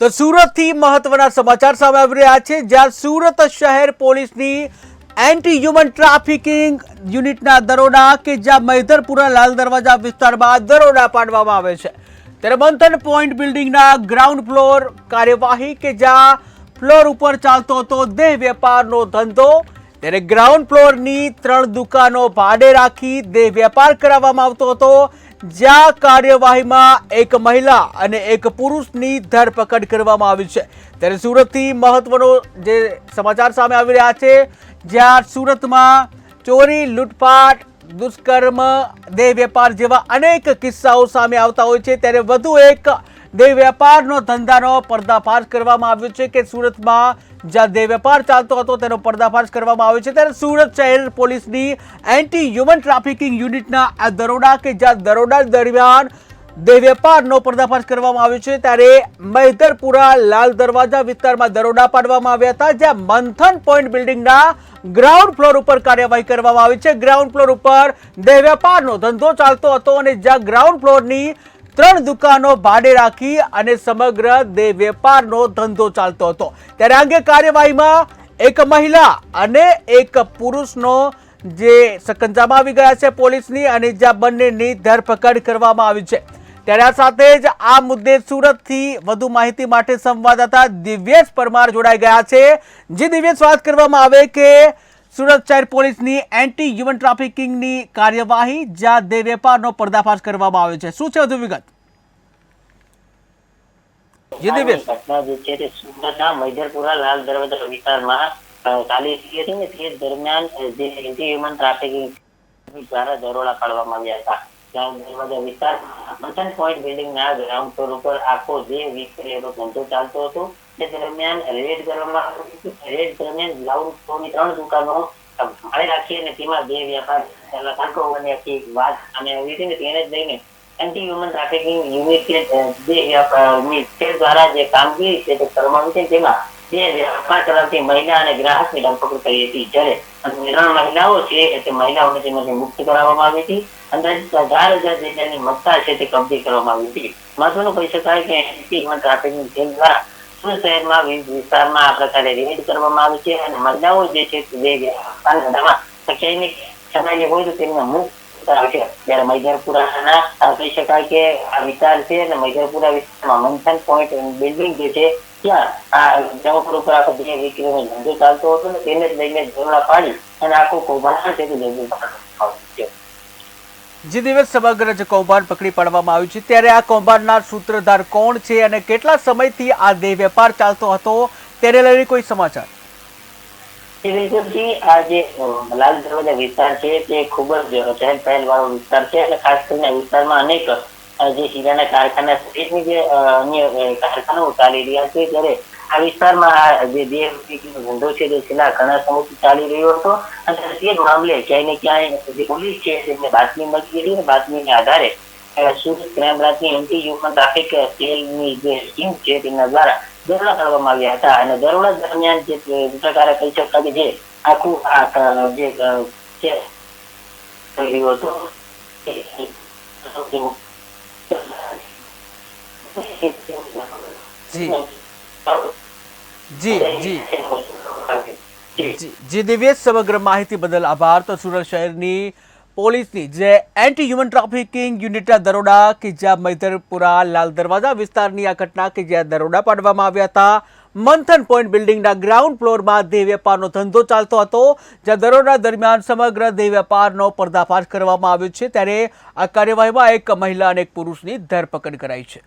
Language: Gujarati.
તો સુરતથી મહત્વના સમાચાર સામે આવી રહ્યા છે. જ્યાં સુરત શહેર પોલીસની એન્ટી હ્યુમન ટ્રાફિકિંગ યુનિટના દરોડા કે જ્યાં મૈધરપુરા લાલ દરવાજા વિસ્તારમાં દરોડા પાડવામાં આવે છે. ત્યારે મંથન પોઈન્ટ બિલ્ડિંગના ગ્રાઉન્ડ ફ્લોર કાર્યવાહી કે જ્યાં ફ્લોર ઉપર ચાલતો હતો દેહ વેપારનો ધંધો ત્યારે ગ્રાઉન્ડ ફ્લોરની ત્રણ દુકાનો ભાડે રાખી દેહ વેપાર કરાવવામાં આવતો હતો. જ્યાં કાર્યવાહીમાં એક મહિલા અને એક પુરુષની ધરપકડ કરવામાં આવી છે. ત્યારે સુરતથી મહત્વનો જે સમાચાર સામે આવી રહ્યા છે, જ્યાં સુરતમાં ચોરી લૂંટફાટ દુષ્કર્મ, દેહ વેપાર જેવા અનેક કિસ્સાઓ સામે આવતા હોય છે. ત્યારે વધુ એક દેહ વેપારનો ધંધાનો પર્દાફાશ કરવામાં આવ્યો છે કે સુરતમાં જ્યાં દેહ વેપાર ચાલતો હતો, તેનો પર્દાફાશ કરવામાં આવ્યો છે. ત્યારે સુરત શહેર પોલીસની એન્ટી હ્યુમન ટ્રાફિકિંગ યુનિટના આ દરોડા કે જ્યાં દરોડા દરમિયાન દેહ વેપારનો પર્દાફાશ કરવામાં આવ્યો છે, ત્યારે મૈદરપુરા લાલ દરવાજા વિસ્તારમાં દરોડા પાડવામાં આવ્યા હતા, જ્યાં મંથન પોઈન્ટ બિલ્ડિંગના ગ્રાઉન્ડ ફ્લોર ઉપર કાર્યવાહી કરવામાં આવી છે. ગ્રાઉન્ડ ફ્લોર ઉપર દેહ વેપારનો ધંધો ચાલતો હતો અને જ્યાં ગ્રાઉન્ડ ફ્લોરની ત્રણ દુકાનો ભાડે રાખી અને સમગ્ર દે વેપારનો ધંધો ચાલતો હતો. ત્યારે અંગે કાર્યવાહીમાં એક મહિલા અને એક પુરુષનો જે સકંજામાં આવી ગયા છે પોલીસની અને જ્યાં બંનેની ધરપકડ કરવામાં આવી છે. ત્યારે આ સાથે જ આ મુદ્દે સુરતથી વધુ માહિતી માટે સંવાદદાતા દિવ્યેશ પરમાર જોડાઈ ગયા છે. જે દિવ્યેશ, વાત કરવામાં આવે કે સુરત શહેર પોલીસની એન્ટી હ્યુમન ટ્રાફિકિંગની કાર્યવાહી જ્યાં દે વેપારનો પર્દાફાશ કરવામાં આવ્યો છે. શું છે વધુ વિગત? ઘટના જે છે તે સુરતના મૈધરપુરા લાલ દરવાજા વિસ્તારમાં ચાલી રહી હતી ને તે દરમિયાન જે એન્ટી હ્યુમન ટ્રાફિકિંગ દ્વારા દરોડા પાડવામાં આવ્યા હતા. લાલ દરવાજા વિસ્તાર મથન પોઈન્ટ બિલ્ડિંગના ગ્રાઉન્ડ ફ્લોર ઉપર આખો જે વિસ્તરેલો ધંધો ચાલતો હતો. તે દરમિયાન રેડ કરવામાં રેડ દરમિયાન ગ્રાઉન્ડ ફ્લોરની ત્રણ દુકાનો ભાડે રાખી અને તેમાં બે વ્યાપાર કાંટો અને વાત સામે આવી હતી તેને જ લઈને એન્ટી હ્યુમન ટ્રાફિકિંગ યુનિટ જે સેલ દ્વારા જે કામગીરી છે તે કરવામાં આવી છે. તેમાં બે વ્યાપાર ચલાવતી મહિલા અને ગ્રાહકની ધરપકડ કરી હતી. જ્યારે ત્રણ મહિલાઓ છે તે મહિલાઓને તેમાંથી મુક્ત કરાવવામાં આવી હતી. અંદાજિત અઢાર હજાર જેટલાની મત્તા છે તે કબજે કરવામાં આવી હતી. મહત્વનું કહી શકાય કે એન્ટી હ્યુમન ટ્રાફિકિંગ સેલ દ્વારા આ વિસ્તાર છે અને મૈદરપુરા વિસ્તારમાં મંથન પોઈન્ટ બિલ્ડિંગ જે છે, ત્યાં આ જમપુર ઉપર આખો બે કિલોમીટર ધંધો ચાલતો હતો ને તેને જ લઈને દોરડા પાડી અને આખું કૌભાંડ છે તે ધંધો જે દિવસ સમગ્ર જે કૌભાંડ પકડી પાડવામાં આવ્યું છે, ત્યારે આ કૌભાંડના સૂત્રધાર કોણ છે અને કેટલા સમયથી આ દેહ વેપાર ચાલતો હતો, તેને લઈને કોઈ સમાચાર? આ જે લાલ વિસ્તાર છે, તે ખૂબ જ પહેલ વાળો વિસ્તાર છે અને ખાસ કરીને વિસ્તારમાં અનેક જે હીરાના કારખાના સહિતની જે અન્ય કારખાનાઓ ચાલી રહ્યા છે, ત્યારે આ વિસ્તારમાં જે બે ધંધો છે તે છેલ્લા ઘણા સમયથી ચાલી રહ્યો હતો અને તે જ મામલે ક્યાંય ને ક્યાંય જે પોલીસ છે તેમને બાતમી મળી હતી અને બાતમીને આધારે સુરત ક્રાઇમ બ્રાન્ચની એન્ટી હ્યુમન ટ્રાફિક સેલની જે ટીમ છે તેમના દ્વારા દરોડા કરવામાં આવ્યા હતા અને દરોડા દરમિયાન જે પ્રકારે કહી શકતા કે જે આખું આ જે છે રહ્યું હતું જી જી જી. જી. દિવ્યેશ સમગ્ર માહિતી બદલ આભાર. તો સુરત શહેરની પોલીસની જે એન્ટી હ્યુમન ટ્રાફિકિંગ યુનિટના દરોડા કે જ્યાં મૈદરપુરા લાલ દરવાજા વિસ્તારની આ ઘટના કે જ્યાં દરોડા પાડવામાં આવ્યા હતા મંથન પોઈન્ટ બિલ્ડિંગના ગ્રાઉન્ડ ફ્લોરમાં દેહ વેપારનો ધંધો ચાલતો હતો જ્યાં દરોડા દરમિયાન સમગ્ર દેહ વેપારનો પર્દાફાશ કરવામાં આવ્યો છે. ત્યારે આ કાર્યવાહીમાં એક મહિલા અને એક પુરુષની ધરપકડ કરાઈ છે.